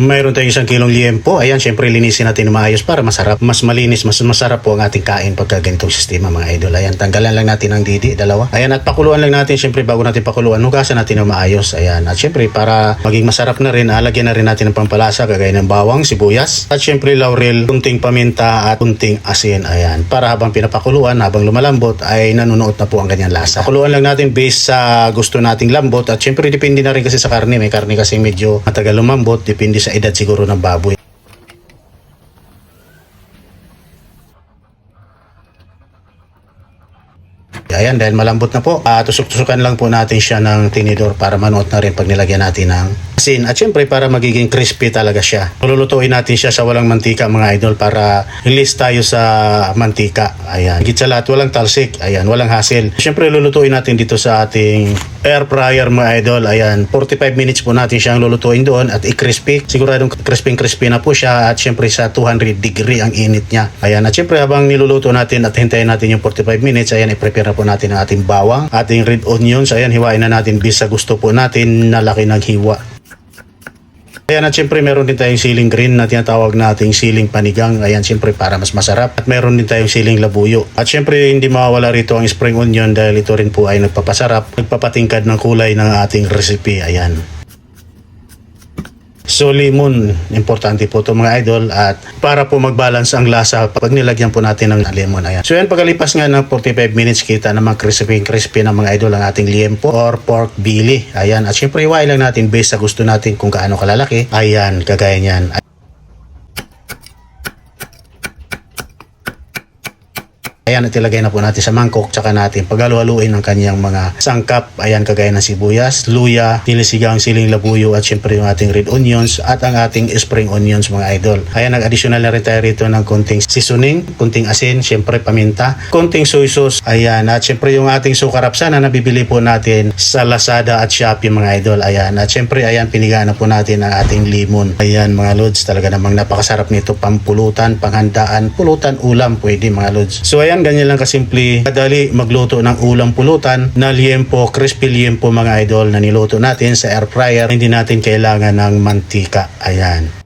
Mayroon tayong isang kilong liempo. Ayan, syempre linisin natin na maayos para masarap. Mas malinis, mas masarap po ang ating kain pagka ganitong sistema mga idol. Ayan, tanggalan lang natin ang didi, dalawa. Ayan, at pakuluan lang natin, syempre bago natin pakuluan, hugasan natin na maayos. Ayan, at syempre para maging masarap na rin, alagyan na rin natin ng pampalasa, kagaya ng bawang, sibuyas, at syempre laurel, kunting paminta at kunting asin. Ayan, para habang pinapakuluan, habang lumalambot, ay nanunuot na po ang kanyang lasa. Pakuluan lang natin based sa gusto nating lambot at syempre depende na rin kasi sa karne. May karne kasi medyo matagal lumambot, depende sa edad siguro ng baboy. Ayan, dahil malambot na po, uh, tusok-tusukan lang po natin siya ng tinidor para manuot na rin pag nilagyan natin ng asin. At syempre, para magiging crispy talaga siya. Lulutuin natin siya sa walang mantika mga idol para release tayo sa mantika. Ayan. Higit sa lahat, walang talsik. Ayan, walang hassle. Syempre, lulutuin natin dito sa ating air fryer mga idol. Ayan, 45 minutes po natin siyang lulutuin doon at i-crispy. Siguradong crispy-crispy na po siya at syempre sa 200 degree ang init niya. Ayan, at syempre habang niluluto natin at hintayin natin yung 45 minutes, ayan, i-prepare na po natin ang ating bawang, ating red onions. Ayan, hiwain na natin bis sa gusto po natin na laki ng hiwa. Ayan at syempre meron din tayong siling green na tinatawag nating siling panigang. Ayan syempre para mas masarap. At meron din tayong siling labuyo. At syempre hindi mawawala rito ang spring onion dahil ito rin po ay nagpapasarap, nagpapatingkad ng kulay ng ating recipe. Ayan. So lemon, importante po ito mga idol at para po mag-balance ang lasa pag nilagyan po natin ng lemon. Ayan. So yan pagkalipas nga ng 45 minutes kita naman crispy crispy ng mga idol ang ating liempo or pork belly. Ayan. At syempre iwain lang natin based sa gusto natin kung kaano kalalaki. Ayan, kagaya niyan. Ayan, at ilagay na po natin sa mangkok tsaka natin paghalu-haluin ang kanyang mga sangkap. Ayan, kagaya ng sibuyas, luya, nilisigang siling labuyo at syempre yung ating red onions at ang ating spring onions mga idol. Ayan, nag-additional na rin tayo rito ng konting seasoning, konting asin, syempre paminta, konting soy sauce. Ayan, at syempre yung ating sukarapsa na nabibili po natin sa Lazada at Shopee mga idol. Ayan, at syempre ayan, pinigaan na po natin ang ating limon. Ayan mga lods, talaga namang napakasarap nito. Pampulutan, panghandaan, pulutan, ulam, pwede mga lods. So ayan, ganyan lang kasimple. Kadali magluto ng ulam pulutan na liempo, crispy liempo mga idol na niluto natin sa air fryer. Hindi natin kailangan ng mantika. Ayan.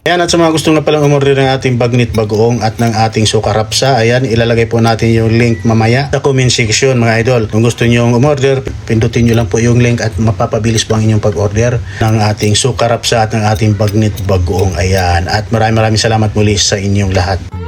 Ayan at sa mga gustong na palang umorder ng ating bagnit bagoong at ng ating sukarapsa, ayan ilalagay po natin yung link mamaya sa comment section mga idol. Kung gusto niyo umorder, pindutin niyo lang po yung link at mapapabilis po ang inyong pag-order ng ating sukarapsa at ng ating bagnit bagoong. Ayan at maraming maraming salamat muli sa inyong lahat.